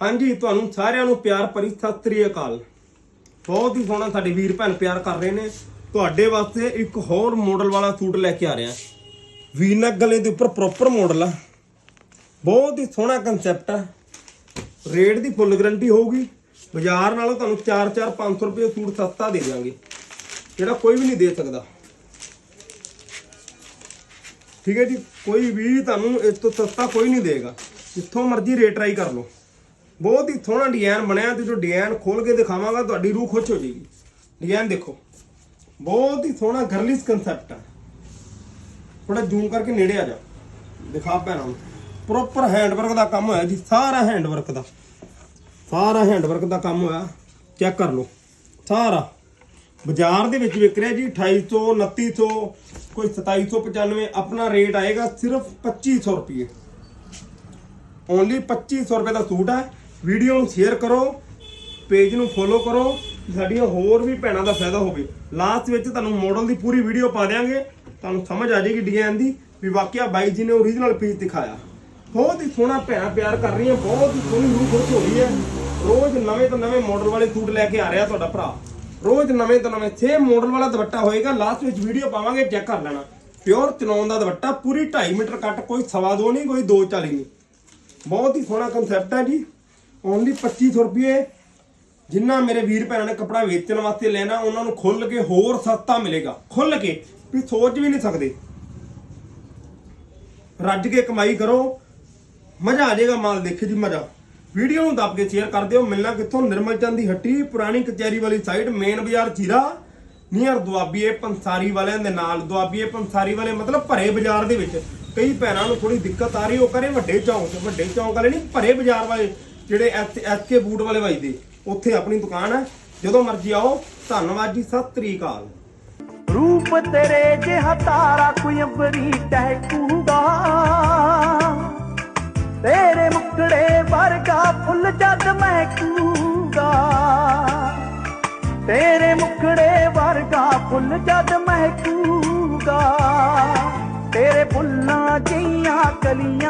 ਹਾਂਜੀ, ਤੁਹਾਨੂੰ ਸਾਰਿਆਂ ਨੂੰ ਪਿਆਰ ਭਰੀ ਸਤਿ ਸ੍ਰੀ ਅਕਾਲ। ਬਹੁਤ ਹੀ ਸੋਹਣਾ ਸਾਡੇ ਵੀਰ ਭੈਣ ਪਿਆਰ ਕਰ ਰਹੇ ਨੇ। ਤੁਹਾਡੇ ਵਾਸਤੇ ਇੱਕ ਹੋਰ ਮਾਡਲ ਵਾਲਾ ਸੂਟ ਲੈ ਕੇ ਆ ਰਿਹਾ ਵੀਨਕ ਗਲੇ ਦੇ ਉੱਪਰ ਪ੍ਰੋਪਰ ਮਾਡਲ ਆ। ਬਹੁਤ ਹੀ ਸੋਹਣਾ ਕਨਸੈਪਟ ਆ। ਰੇਟ ਦੀ ਫੁੱਲ ਗਰੰਟੀ ਹੋਊਗੀ। ਬਾਜ਼ਾਰ ਨਾਲੋਂ ਤੁਹਾਨੂੰ 4-4 500 ਰੁਪਏ ਸੂਟ ਸਸਤਾ ਦੇ ਦਿਆਂਗੇ। ਜਿਹੜਾ ਕੋਈ ਵੀ ਨਹੀਂ ਦੇ ਸਕਦਾ। ਠੀਕ ਹੈ ਜੀ, ਕੋਈ ਵੀ ਤੁਹਾਨੂੰ ਇਸ ਤੋਂ ਸਸਤਾ ਕੋਈ ਨਹੀਂ ਦੇਗਾ। ਜਿੱਥੋਂ ਮਰਜ਼ੀ ਰੇਟ ਟਰਾਈ ਕਰ ਲਓ। ਬਹੁਤ ਹੀ ਸੋਹਣਾ ਡਿਜ਼ਾਈਨ ਬਣਿਆ ਤੇ ਜੋ ਡਿਜ਼ਾਈਨ ਖੋਲ ਕੇ ਦਿਖਾਵਾਂਗਾ, ਤੁਹਾਡੀ ਰੂਹ ਖੁਸ਼ ਹੋ ਜਾਏਗੀ। ਡਿਜ਼ਾਈਨ ਦੇਖੋ, ਬਹੁਤ ਹੀ ਸੋਹਣਾ ਗਰਲਿਸ ਕਨਸੈਪਟ ਹੈ ਥੋੜਾ ਜ਼ੂਮ ਕਰਕੇ ਨੇੜੇ ਆ ਜਾ। ਦਿਖਾ ਭੈਣਾਂ ਨੂੰ। ਪ੍ਰੋਪਰ ਹੈਂਡਵਰਕ ਦਾ ਕੰਮ ਹੋਇਆ ਜੀ, ਸਾਰਾ ਹੈਂਡਵਰਕ ਦਾ। ਸਾਰਾ ਹੈਂਡਵਰਕ ਦਾ ਕੰਮ ਹੋਇਆ। ਚੈੱਕ ਕਰ ਲਓ। ਸਾਰਾ। ਬਾਜ਼ਾਰ ਦੇ ਵਿੱਚ ਵਿਕ ਰਿਹਾ ਜੀ 2800 2900 ਕੋਈ 2795 ਆਪਣਾ ਰੇਟ ਆਏਗਾ ਸਿਰਫ 2500 ਰੁਪਏ ਓਨਲੀ 2500 ਰੁਪਏ ਦਾ ਸੂਟ ਹੈ ਵੀਡੀਓ ਨੂੰ ਸ਼ੇਅਰ ਕਰੋ ਪੇਜ ਨੂੰ ਫੋਲੋ ਕਰੋ, ਸਾਡੀਆਂ ਹੋਰ ਵੀ ਭੈਣਾਂ ਦਾ ਫਾਇਦਾ ਹੋਵੇ। ਲਾਸਟ ਵਿੱਚ ਤੁਹਾਨੂੰ ਮਾਡਲ ਦੀ ਪੂਰੀ ਵੀਡੀਓ ਪਾ ਦਿਆਂਗੇ। ਤੁਹਾਨੂੰ ਸਮਝ ਆ ਜਾਏਗੀ ਡਿਜ਼ਾਈਨ ਦੀ ਵੀ ਵਾਕਿਆ ਬਾਈ ਜੀ ਨੇ ਓਰੀਜਨਲ ਪੀਸ ਦਿਖਾਇਆ। ਬਹੁਤ ਹੀ ਸੋਹਣਾ ਭੈਣਾਂ ਪਿਆਰ ਕਰ ਰਹੀਆਂ, ਬਹੁਤ ਹੀ ਸੋਹਣੀ ਰੂਹ ਖੁਸ਼ ਹੋ ਰਹੀ ਹੈ। ਰੋਜ਼ ਨਵੇਂ ਤੋਂ ਨਵੇਂ ਮਾਡਲ ਵਾਲੇ ਸੂਟ ਲੈ ਕੇ ਆ ਰਿਹਾ ਤੁਹਾਡਾ ਭਰਾ। ਰੋਜ਼ ਨਵੇਂ ਤੋਂ ਨਵੇਂ ਸੇਮ ਮਾਡਲ ਵਾਲਾ ਦੁਪੱਟਾ ਹੋਏਗਾ ਲਾਸਟ ਵਿੱਚ ਵੀਡੀਓ ਪਾਵਾਂਗੇ ਚੈੱਕ ਕਰ ਲੈਣਾ। ਪਿਓਰ ਚਨੌਨ ਦਾ ਦੁਪੱਟਾ, ਪੂਰੀ 2.5 ਮੀਟਰ ਕੱਟ, ਕੋਈ ਸਵਾ ਦੋ ਨਹੀਂ, ਕੋਈ 240 ਨਹੀਂ। ਬਹੁਤ ਹੀ ਸੋਹਣਾ ਕਨਸੈਪਟ ਹੈ ਜੀ। ਓਨਲੀ 2500 ਰੁਪਏ ਜਿੰਨਾ ਮੇਰੇ ਵੀਰ ਭੈਣਾਂ ਨੇ ਕਪੜਾ ਵੇਚਣ ਵਾਸਤੇ ਲੈਣਾ, ਉਹਨਾਂ ਨੂੰ ਖੁੱਲ ਕੇ ਹੋਰ ਸਸਤਾ ਮਿਲੇਗਾ। ਖੁੱਲ ਕੇ, ਵੀ ਸੋਚ ਵੀ ਨਹੀਂ ਸਕਦੇ। ਰੱਜ ਕੇ ਕਮਾਈ ਕਰੋ, ਮਜ਼ਾ ਆ ਜਾਏਗਾ ਮਾਲ ਦੇਖੇ ਜੀ ਮਜ਼ਾ। ਵੀਡੀਓ ਨੂੰ ਦੱਬ ਕੇ ਸ਼ੇਅਰ ਕਰ ਦਿਓ, ਮਿਲਣਾ ਕਿੱਥੋਂ? ਨਿਰਮਲ ਚੰਦ ਦੀ ਹੱਟੀ, ਪੁਰਾਣੀ ਕਚਹਿਰੀ ਵਾਲੀ ਸਾਈਡ ਮੇਨ ਬਾਜ਼ਾਰ ਚੀਰਾ ਨੀਅਰ ਦੁਆਬੀਏ ਪੰਸਾਰੀ ਵਾਲਿਆਂ ਦੇ ਨਾਲ। ਦੁਆਬੀਏ ਪੰਸਾਰੀ ਵਾਲੇ, ਮਤਲਬ ਭਰੇ ਬਾਜ਼ਾਰ ਦੇ ਵਿੱਚ। ਕਈ ਭੈਣਾਂ ਨੂੰ ਥੋੜੀ ਦਿੱਕਤ ਆ ਰਹੀ, ਉਹ ਕਰੇ ਵੱਡੇ ਚੌਂਕ ਵੱਡੇ ਚੌਂਕ ਵਾਲੇ ਨਹੀਂ, ਭਰੇ ਬਾਜ਼ਾਰ ਵਾਲੇ। ਜਿਹੜੇ ਐਸਕੇ ਬੂਟ ਵਾਲੇ ਵੱਜਦੇ ਉੱਥੇ ਆਪਣੀ ਦੁਕਾਨ ਹੈ। ਜਦੋਂ ਮਰਜ਼ੀ ਆਓ, ਧੰਨਵਾਦ ਜੀ, ਸਤਿ ਸ੍ਰੀ ਅਕਾਲ। ਰੂਪ ਤੇਰੇ ਜਿਹਾ ਤਾਰਾ ਕੋਈ ਅੰਬਰੀ ਟਹਿਕੂਗਾ। ਤੇਰੇ ਮੁਕੜੇ ਵਰਗਾ ਫੁੱਲ ਜਦ ਮਹਿਕੂਗਾ ਤੇਰੇ ਮੁਕੜੇ ਵਰਗਾ ਫੁੱਲ ਜਦ ਮਹਿਕੂਗਾ ਤੇਰੇ ਫੁੱਲਾਂ ਜੀਆਂ ਕਲੀਆਂ